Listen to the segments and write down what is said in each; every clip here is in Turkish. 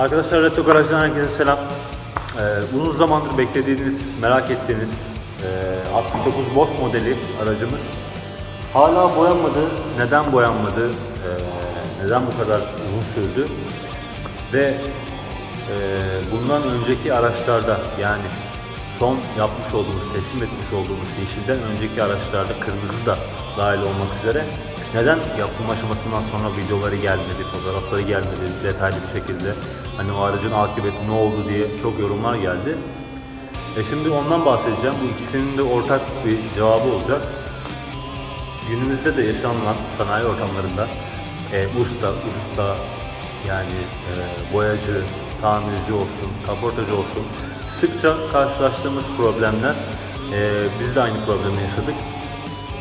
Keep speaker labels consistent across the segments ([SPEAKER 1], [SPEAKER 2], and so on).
[SPEAKER 1] Arkadaşlar Retro Garaj'dan herkese selam. Ee, uzun zamandır beklediğiniz, merak ettiğiniz e, 69 Boss modeli aracımız hala boyanmadı. Neden boyanmadı? Ee, neden bu kadar uzun sürdü? Ve e, bundan önceki araçlarda yani son yapmış olduğumuz, teslim etmiş olduğumuz yeşilden önceki araçlarda kırmızı da dahil olmak üzere neden yapım aşamasından sonra videoları gelmedi, fotoğrafları gelmedi detaylı bir şekilde hani o aracın akıbeti ne oldu diye çok yorumlar geldi. E şimdi ondan bahsedeceğim. Bu ikisinin de ortak bir cevabı olacak. Günümüzde de yaşanılan sanayi ortamlarında e, usta, usta yani e, boyacı, tamirci olsun, kaportacı olsun sıkça karşılaştığımız problemler e, biz de aynı problemi yaşadık.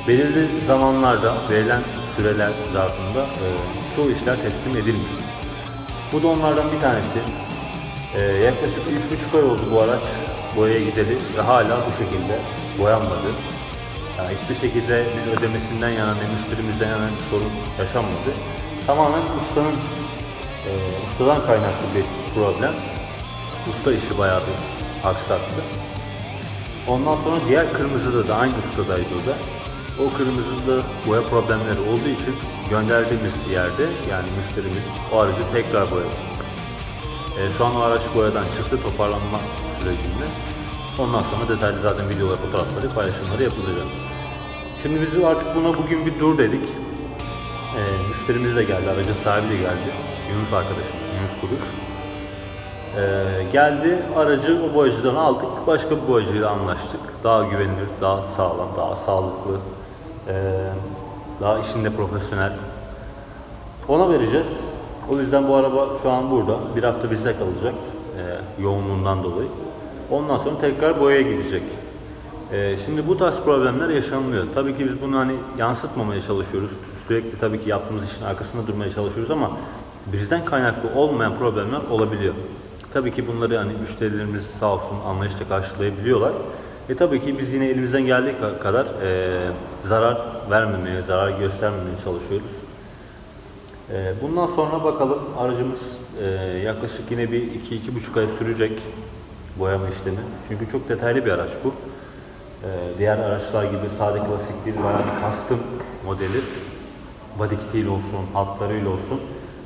[SPEAKER 1] Belirli zamanlarda verilen süreler zarfında e, çoğu işler teslim edilmiyor. Bu da onlardan bir tanesi. E, yaklaşık 3,5 ay oldu bu araç boyaya gideli ve hala bu şekilde boyanmadı. Yani hiçbir şekilde bir ödemesinden yana ne müşterimizden yana bir sorun yaşanmadı. Tamamen ustanın e, ustadan kaynaklı bir problem. Usta işi bayağı bir aksattı. Ondan sonra diğer kırmızıda da aynı ustadaydı o da. O kırmızıda boya problemleri olduğu için gönderdiğimiz yerde yani müşterimiz o aracı tekrar boyadı. E, şu an o araç boyadan çıktı toparlanma sürecinde. Ondan sonra detaylı zaten videolar, fotoğrafları, paylaşımları yapılacak. Şimdi biz artık buna bugün bir dur dedik. E, müşterimiz de geldi, aracın sahibi de geldi. Yunus arkadaşımız, Yunus Kuruş. E, geldi, aracı o boyacıdan aldık. Başka bir boyacıyla anlaştık. Daha güvenilir, daha sağlam, daha sağlıklı, e, daha işinde profesyonel. Ona vereceğiz. O yüzden bu araba şu an burada. Bir hafta bizde kalacak e, yoğunluğundan dolayı. Ondan sonra tekrar boyaya gidecek. E, şimdi bu tarz problemler yaşanmıyor. Tabii ki biz bunu hani yansıtmamaya çalışıyoruz. Sürekli tabii ki yaptığımız işin arkasında durmaya çalışıyoruz ama bizden kaynaklı olmayan problemler olabiliyor. Tabii ki bunları hani müşterilerimiz sağ olsun anlayışla karşılayabiliyorlar. E tabii ki biz yine elimizden geldiği ka- kadar e, zarar vermemeye, zarar göstermemeye çalışıyoruz. Ee, Bundan sonra bakalım aracımız e, yaklaşık yine bir 2-2,5 ay sürecek boyama işlemi. Çünkü çok detaylı bir araç bu. Ee, Diğer araçlar gibi sade klasik değil, bayağı bir custom modeli. Body kitiyle olsun, hatlarıyla olsun.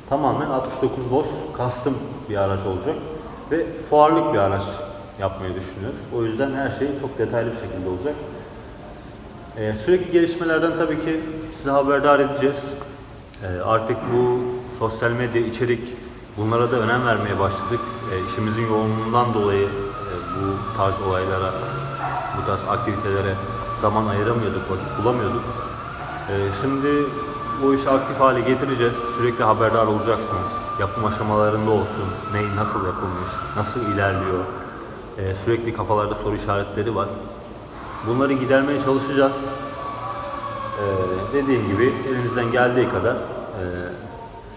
[SPEAKER 1] Tamamen 69 boss custom bir araç olacak. Ve fuarlık bir araç yapmayı düşünüyoruz. O yüzden her şey çok detaylı bir şekilde olacak. Ee, sürekli gelişmelerden tabii ki size haberdar edeceğiz. Ee, artık bu sosyal medya içerik bunlara da önem vermeye başladık. Ee, işimizin yoğunluğundan dolayı e, bu tarz olaylara, bu tarz aktivitelere zaman ayıramıyorduk, vakit bulamıyorduk. Ee, şimdi bu işi aktif hale getireceğiz. Sürekli haberdar olacaksınız. Yapım aşamalarında olsun, ne nasıl yapılmış, nasıl ilerliyor. Ee, sürekli kafalarda soru işaretleri var. Bunları gidermeye çalışacağız. Ee, dediğim gibi elimizden geldiği kadar e,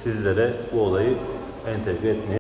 [SPEAKER 1] sizlere bu olayı entegre etmeye